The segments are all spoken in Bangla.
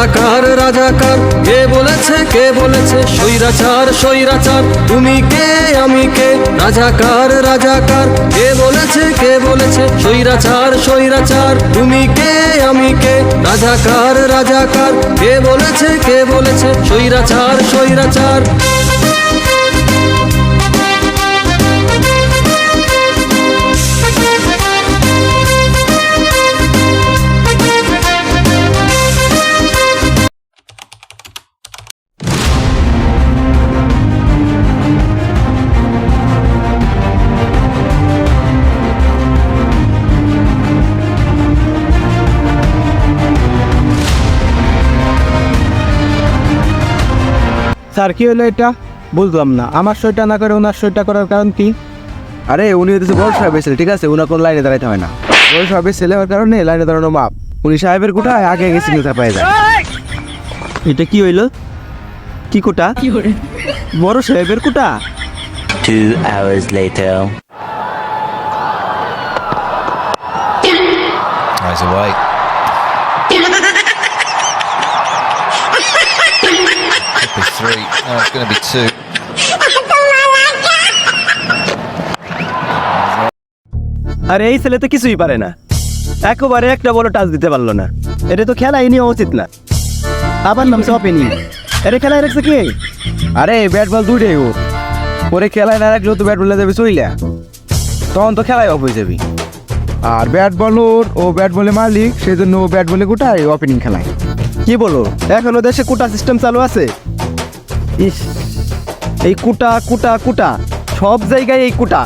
রাজাকার রাজাকার। কে বলেছে কে বলেছে? স্বৈরাচার স্বৈরাচার। তুমি কে, আমি কে? রাজাকার রাজাকার। কে বলেছে কে বলেছে? স্বৈরাচার স্বৈরাচার। তুমি কে, আমি কে? রাজাকার রাজাকার। কে বলেছে কে বলেছে? স্বৈরাচার স্বৈরাচার। স্যার কি হলো এটা? বুঝলাম না। আমার সইটা না করে ওনার সইটা করার কারণ কি? আরে উনি হচ্ছে বড় সাহেবের ছেলে ঠিক আছে? উনার কোনো লাইনে দাঁড়াইতে হয় না। বড় সাহেবের ছেলে হওয়ার কারণে লাইনে দাঁড়ানো মাপ। উনি সাহেবের কোঠায় আগে আগে সিগনেচার পাই যায় এটা কি হইল? কি কোটা? বড় সাহেবের কোটা? Two hours later. Eyes away. Could be three. No, it's going to be two. আরে এই ছেলে তো কিছুই পারে না। একেবারে একটা বড় টাচ দিতে পারল না। এটা তো খেলাই নেওয়া উচিত না। আবার নামছে অপেনিং। এটা খেলায় রাখছে কি? আরে ব্যাট বল দুইটাই ও। পরে খেলায় না রাখলেও তো ব্যাট বলে যাবে চইলা। তখন তো খেলায় অফ হয়ে যাবি। আর ব্যাট বল ওর ও ব্যাট বলে মালিক সেই জন্য ও ব্যাট বলে কোটায় ওপেনিং খেলায়। কি বলো? এখনও দেশে কুটা সিস্টেম চালু আছে? ইস এই কুটা কুটা কুটা সব জায়গায় এই কুটা।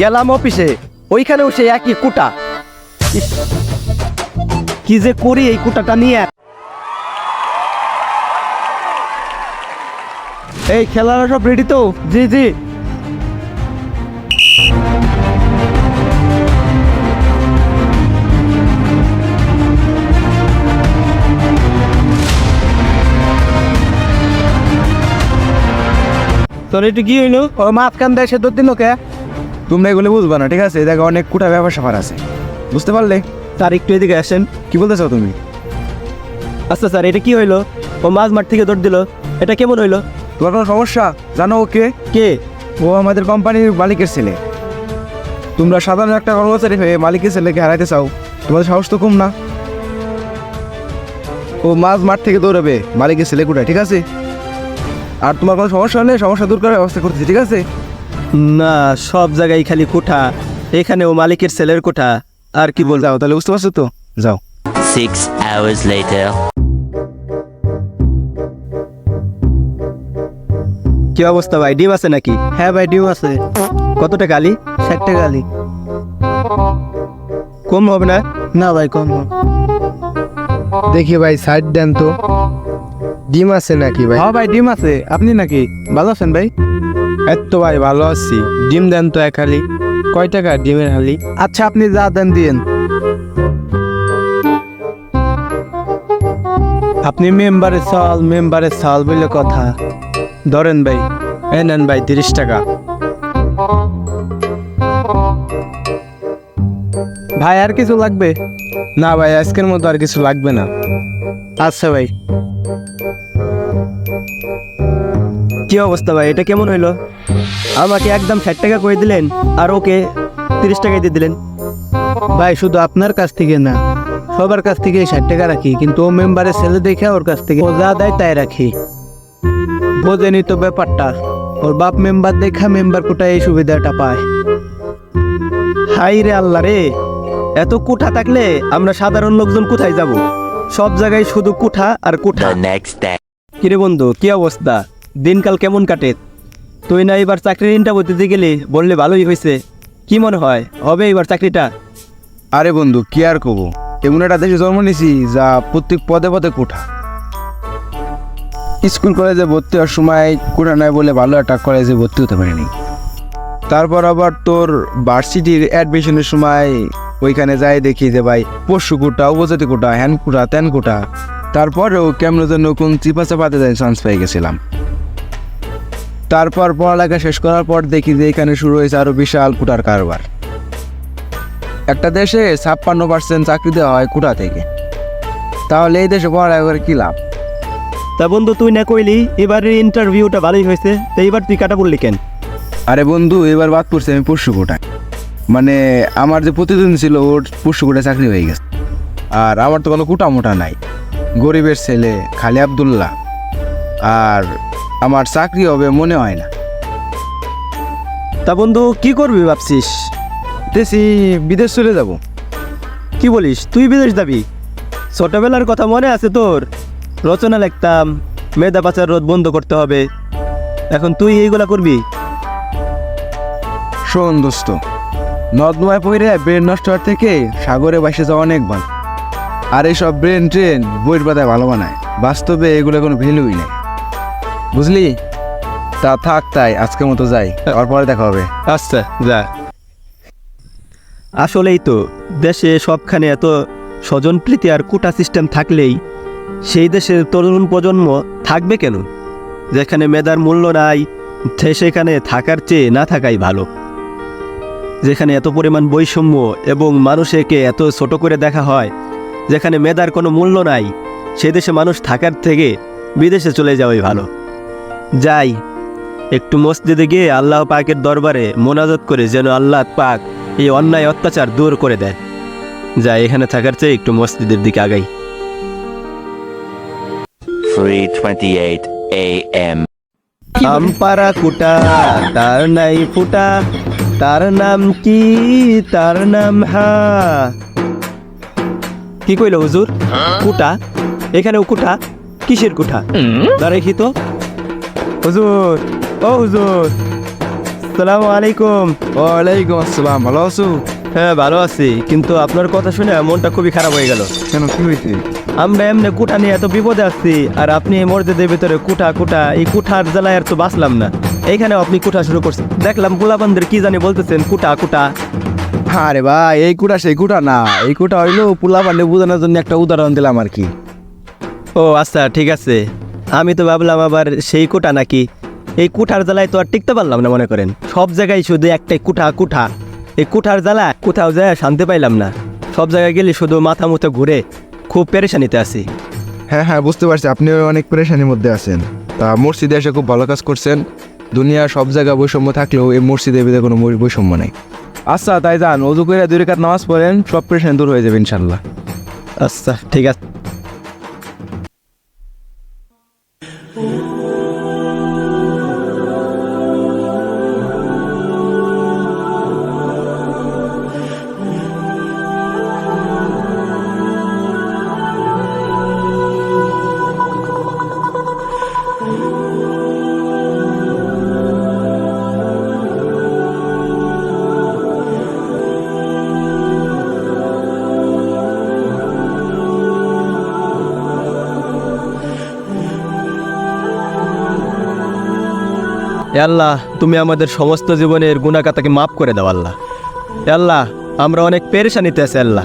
গেলাম অফিসে ওইখানেও সেই একই কুটা। ইস, কি যে করি এই কুটাটা নিয়ে? এই খেলার সব রেডি তো? জি জি। তোর এটা কি হইল? ও মাঝখান দেয় সে তোর দিন ওকে তোমরা এগুলো বুঝবা না ঠিক আছে? জায়গায় অনেক কোটা ব্যাপার স্যাপার আছে। বুঝতে পারলে? স্যার একটু এদিকে আসেন। কি বলতে চাও তুমি? আচ্ছা স্যার এটা কি হইল? ও মাঝ মাঠ থেকে দৌড় দিল। এটা কেমন হইল? তোমার কোনো সমস্যা? জানো ওকে কে? ও আমাদের কোম্পানির মালিকের ছেলে। তোমরা সাধারণ একটা কর্মচারী হয়ে মালিকের ছেলেকে হারাইতে চাও। তোমাদের সাহস তো কম না। ও মাঝ মাঠ থেকে দৌড়াবে মালিকের ছেলে কোটায় ঠিক আছে? আর তোমার কোনো সমস্যা হলে সমস্যা দূর করার ব্যবস্থা করতেছি ঠিক আছে? না সব জায়গায় খালি কোঠা। এখানে ও মালিকের ছেলের কোঠা। আর কি বল যাও তাহলে বুঝতে পারছ তো? যাও। Six hours later. কি অবস্থা ভাই ডিম আছে নাকি? হ্যাঁ ভাই ডিম আছে। কত টাকা আলি? ষাট টাকা আলি। কম হবে না? না ভাই কম দেখি ভাই সাইড দেন তো। ডিম আছে নাকি ভাই? হ্যাঁ ভাই ডিম আছে। আপনি নাকি? ভালো আছেন ভাই? এত ভাই ভালো আছি। ডিম দেন তো এক হালি। কয় টাকা ডিমের হালি? আচ্ছা আপনি যা দেন দিয়েন। আপনি মেম্বারে চাল মেম্বারে চাল বলে কথা। ধরেন ভাই এই নেন ভাই তিরিশ টাকা। ভাই আর কিছু লাগবে? না ভাই আজকের মতো আর কিছু লাগবে না। আচ্ছা ভাই। কি অবস্থা ভাই? এটা কেমন হইল? আমাকে একদম ষাট টাকা করে দিলেন আর ওকে তিরিশ টাকায় দিয়ে দিলেন। ভাই শুধু আপনার কাছ থেকে না সবার কাছ থেকে ষাট টাকা রাখি কিন্তু ও মেম্বারের ছেলে দেখে ওর কাছ থেকে ও যা দেয় তাই রাখি। বোঝেনি তো ব্যাপারটা ওর বাপ মেম্বার দেখা মেম্বার কোটায় এই সুবিধাটা পায়। হাই রে আল্লাহ রে এত কুঠা থাকলে আমরা সাধারণ লোকজন কোথায় যাব? সব জায়গায় শুধু কুঠা আর কুঠা. কিরে বন্ধু, কি অবস্থা? দিনকাল কেমন কাটে? তুই না এবার চাকরির ইন্টারভিউ দিতে গেলি বললে ভালোই হয়েছে কি মনে হয়, হবে এবার চাকরিটা? আরে বন্ধু, কি আর করব এমন একটা দেশে জন্ম নিয়েছি যা প্রত্যেক পদে পদে কোঠা। স্কুল, কলেজে ভর্তি হওয়ার সময় কোঠা নাই বলে ভালো একটা কলেজে ভর্তি হতে পারিনি। তারপর আবার তোর ভার্সিটির অ্যাডমিশনের সময় ওইখানে যাই দেখি যে ভাই, পশু কোটা উপজাতি কোটা হ্যান কোটা ত্যান কোটা তারপরেও কেমন যেন কোন চিপা চাপাতে চান্স পেয়ে গেছিলাম। তারপর পড়ালেখা শেষ করার পর দেখি যে এখানে শুরু হয়েছে আরও বিশাল কোটার কারবার। একটা দেশে ছাপ্পান্ন পার্সেন্ট চাকরি দেওয়া হয় কোটা থেকে। তাহলে এই দেশে পড়ালেখা করে কি লাভ? তা বন্ধু তুই না কইলি এবারের ইন্টারভিউটা ভালোই হয়েছে তো এইবার তুই কাটা বললি কেন? আরে বন্ধু এবার বাদ পড়ছে আমি পরশু কোটায় মানে আমার যে প্রতিদিন ছিল ওর পরশু কোটায় চাকরি হয়ে গেছে। আর আমার তো কোনো কুটা মোটা নাই। গরিবের ছেলে খালি আবদুল্লাহ। আর আমার চাকরি হবে মনে হয় না। তা বন্ধু কি করবি ভাবছিস? দেশি বিদেশ চলে যাব। কি বলিস? তুই বিদেশ যাবি? ছোটবেলার কথা মনে আছে তোর? রচনা লিখতাম মেধা পাচার রোধ বন্ধ করতে হবে। এখন তুই এইগুলা করবি? শোন দোস্ত নদমায় পড়ে ব্রেন নষ্ট হওয়ার থেকে সাগরে বাসে যাওয়া অনেক ভালো। আর এইসব ব্রেন ট্রেন বইয়ের পাতায় ভালো বানায়। বাস্তবে এগুলো কোনো ভ্যালুই নেই। বুঝলি? তা থাক তাই, আজকের মতো যাই। তারপরে দেখা হবে। আচ্ছা যা। আসলেই তো, দেশে সবখানে এত স্বজনপ্রীতি আর কোটা সিস্টেম থাকলেই সেই দেশের তরুণ প্রজন্ম থাকবে কেন? যেখানে মেধার মূল্য নাই সেখানে থাকার চেয়ে না থাকাই ভালো। যেখানে এত পরিমাণ বৈষম্য এবং মানুষকে এত ছোট করে দেখা হয় যেখানে মেধার কোনো মূল্য নাই সে দেশে মানুষ থাকার থেকে বিদেশে চলে যাওয়াই ভালো যাই একটু মসজিদে গিয়ে আল্লাহ পাকের দরবারে মোনাজত করে যেন আল্লাহ পাক এই অন্যায় অত্যাচার দূর করে দেয় যা এখানে থাকার চেয়ে একটু মসজিদের দিকে আগাই 3:28 a.m. আমপারা কুটা তার নাই ফুটা তার নাম কি তার নাম হা কি কইল হুজুর? কুটা। এখানেও কুটা। কিসের কুঠা দাঁড়াই তো। হুজুর ও হুজুর। সালাম আলাইকুম। ওয়ালাইকুম আসসালাম। ভালো আছো? হ্যাঁ ভালো আছি। কিন্তু আপনার কথা শুনে মনটা খুবই খারাপ হয়ে গেল। কেন কি হয়েছে আমরা এমনি কুঠা নিয়ে এত বিপদে আসছি আর আপনি এই মসজিদের ভিতরে কুঠা কুঠা এই কুঠার জ্বালায় আর তো বাঁচলাম না। এইখানে আপনি কুঠা শুরু করছেন। দেখলাম গোলাবান্ধের কি জানি বলতেছেন কুটা কুটা। আরে ভাই এই কুটা সেই কুটা না। এই কুটা হইল পোলা পান্ডে বোঝানোর জন্য একটা উদাহরণ দিলাম আর কি। ও আচ্ছা ঠিক আছে। আমি তো ভাবলাম আবার সেই কুটা নাকি। এই কুঠার জ্বালায় তো আর টিকতে পারলাম না মনে করেন। সব জায়গায় শুধু একটাই কুঠা কুঠা। এই কুঠার জ্বালা কোথাও যায় শান্তি পাইলাম না। সব জায়গায় গেলে শুধু মাথা মুথে ঘুরে খুব পেরেশানিতে আছি। হ্যাঁ হ্যাঁ বুঝতে পারছি। আপনিও অনেক পরেশানির মধ্যে আছেন। তা মসজিদে এসে খুব ভালো কাজ করছেন। দুনিয়ার সব জায়গায় বৈষম্য থাকলেও এই মসজিদের ভিতরে কোনো বৈষম্য নেই। আচ্ছা তাই যান অজু করে দুই রেখাত নামাজ পড়েন, সব প্রেশন দূর হয়ে যাবে ইনশাল্লাহ। আচ্ছা ঠিক আছে। আল্লাহ, তুমি আমাদের সমস্ত জীবনের গুণাকাতাকে মাফ করে দাও আল্লাহ। আল্লাহ, আমরা অনেক পেরেশানিতে আছি আল্লাহ।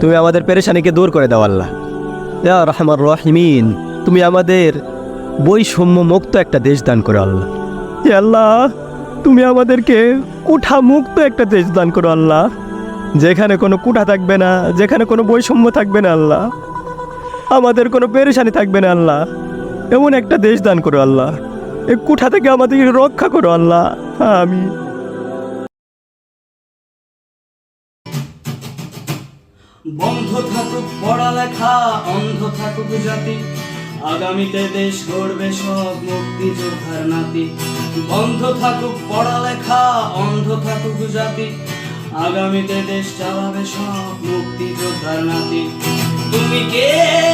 তুমি আমাদের পেরেশানিকে দূর করে দাও আল্লাহ। রহমান রহিমিন, তুমি আমাদের বৈষম্য মুক্ত একটা দেশ দান করো আল্লাহ। আল্লাহ, তুমি আমাদেরকে কুঠা মুক্ত একটা দেশ দান করো আল্লাহ। যেখানে কোনো কুঠা থাকবে না, যেখানে কোনো বৈষম্য থাকবে না আল্লাহ। আমাদের কোনো পেরেশানি থাকবে না আল্লাহ। এমন একটা দেশ দান করো আল্লাহ। এই কুঠা থেকে আমাদের রক্ষা করো, আল্লাহ। আমি। বন্ধ থাকুক পড়ালেখা, অন্ধ থাকুক জাতি। আগামীতে দেশ গড়বে সব মুক্তিযোদ্ধার নাতি। বন্ধ থাকুক পড়ালেখা, অন্ধ থাকুক জাতি। আগামীতে দেশ চালাবে সব মুক্তিযোদ্ধার নাতি। তুমি কে?